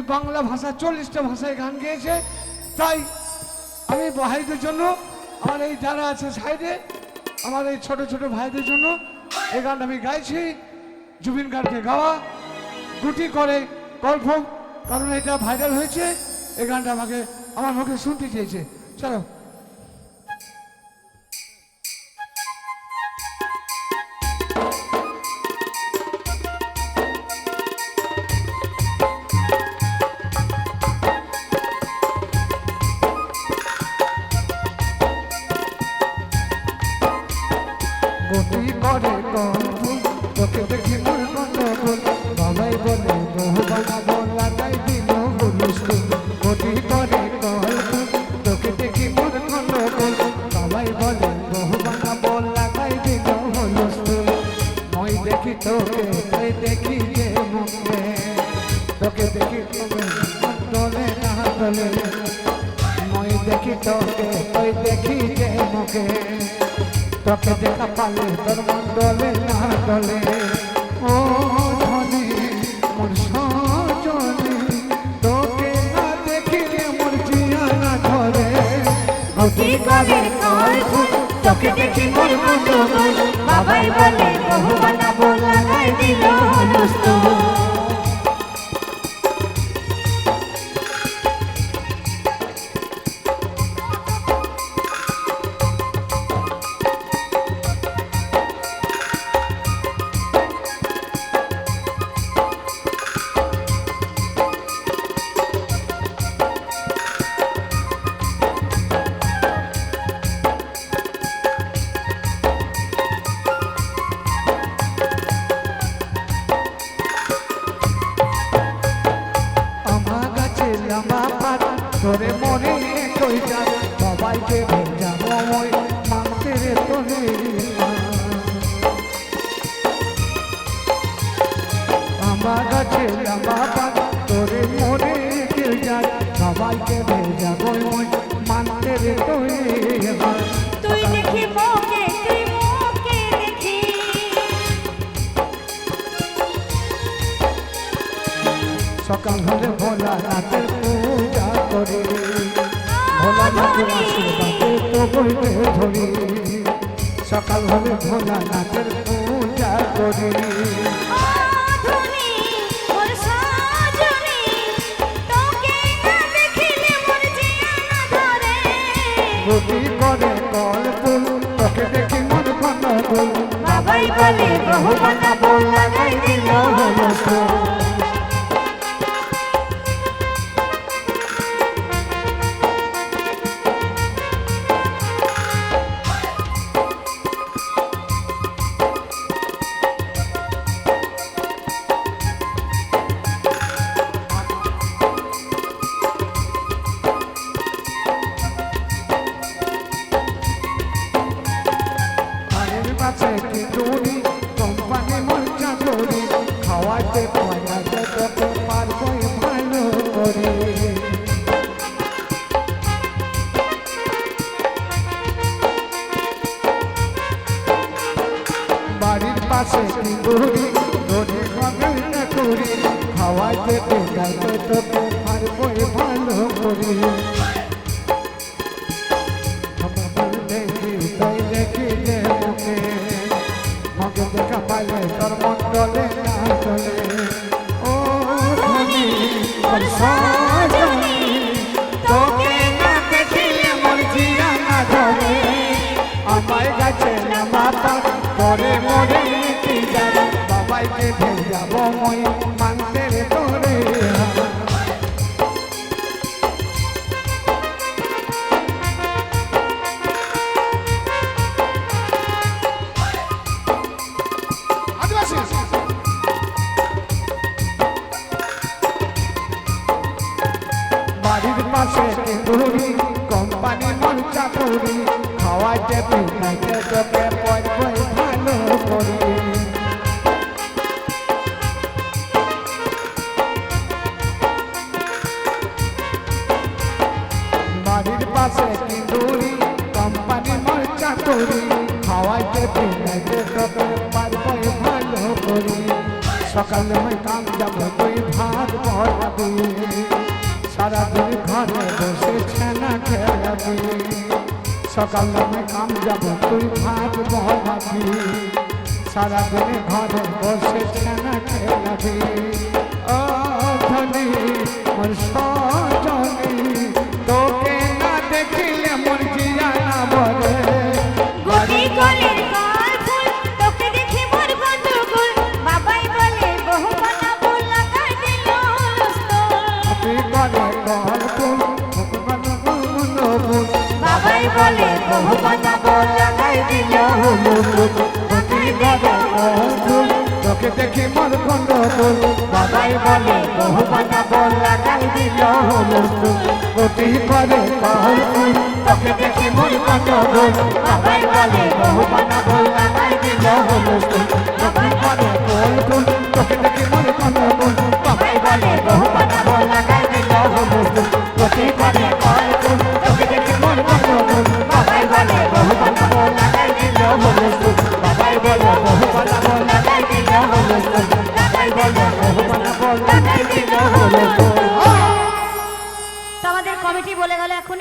উনি বাংলা ভাষা, চল্লিশটা ভাষায় গান গেয়েছে। তাই আমি ভাইদের জন্য, আমার এই যারা আছে সাইডে, আমার এই ছোট ছোট ভাইদের জন্য এই গান আমি গাইছি। জুবিন গার্গকে গাওয়া গুটি করে গল্প, কারণ এটা ভাইরাল হয়েছে। এই গানটা আমাকে, আমার মুখে শুনতে চেয়েছে। চলো। গতি করে কখন তোকে দেখি মোর গন্ডগোল বাবাই বলে বহু বানাবো লাগাই দিল হুলুস্কুল গতি করে কখন তোকে দেখি মোর গন্ডগোল বাবাই বলে বহু বানাবো লাগাই দিল হুলুস্কুল মই দেখি তোকে, তুই দেখি যে মুখে। তোকে দেখি তোকে দলে না দলে মই দেখি তোকে, তুই দেখি যে মুখে। তোকে দেখা পালে তোর মন ডলে না দলে ও ধনে মোর সজনে, তোকে না দেখিলে মোর জিয়া না ধরে। গতি করে তোকে দেখি মোর মতো বাবাই বলে বহু তোরে মনে কইটা সবাইকে ভেজাবো মই মানতে রে তোরে আমার কাছে লামা তোরে মনে কইটা সবাইকে ভেজাবো মই মানতে রে তোরে তুই দেখি মোকে তুই মোকে দেখি। সকাল ধরি সকাল হলে ভোলা নাথের পূজা করি। গতি করে কল ফুল তোকে দেখি মন কন ফুল বাবাই বলে বহু বানাবো লাগাই দিল। হুলস্থুল বাড়ির পাশে দূরি দূরে কবে না করি খাওয়াইতে পেটাইতে তোকে পারব ভালো করে। ডলে না ডলে ও ধনী সজনী, তোকে না দেখিলে মন মাতা পরে মরে বাবাইকে ভেজাব মই বাড়ির পাশে তন্দুরি কোম্পানি মঞ্চা করি খাওয়াইতে পিঠাইতে তোকে পয় পয় ভালো করি বাড়ির পাশে তন্দুরি কোম্পানি মঞ্চা করি খাওয়াইতে পিঠাইতে তোকে পয় পয় ভালো করি সকালে আমি কাম যাব তুই ভাত বলাবি সারাদিন ঘরে বসে ছানা খেলাবি সকালে আমি কাম যাব তুই ভাত বলাবি সারাদিন ঘরে বসে ছানা খেলাবি ও ধনী মোর সজনী তোকে বলে বহু বানাবো লাগাই দিল তোকে দেখি মন কন্ড বাবাই বলে বহু বানাবো দিল কোটি আমাদের কমিটি বলে গেল এখন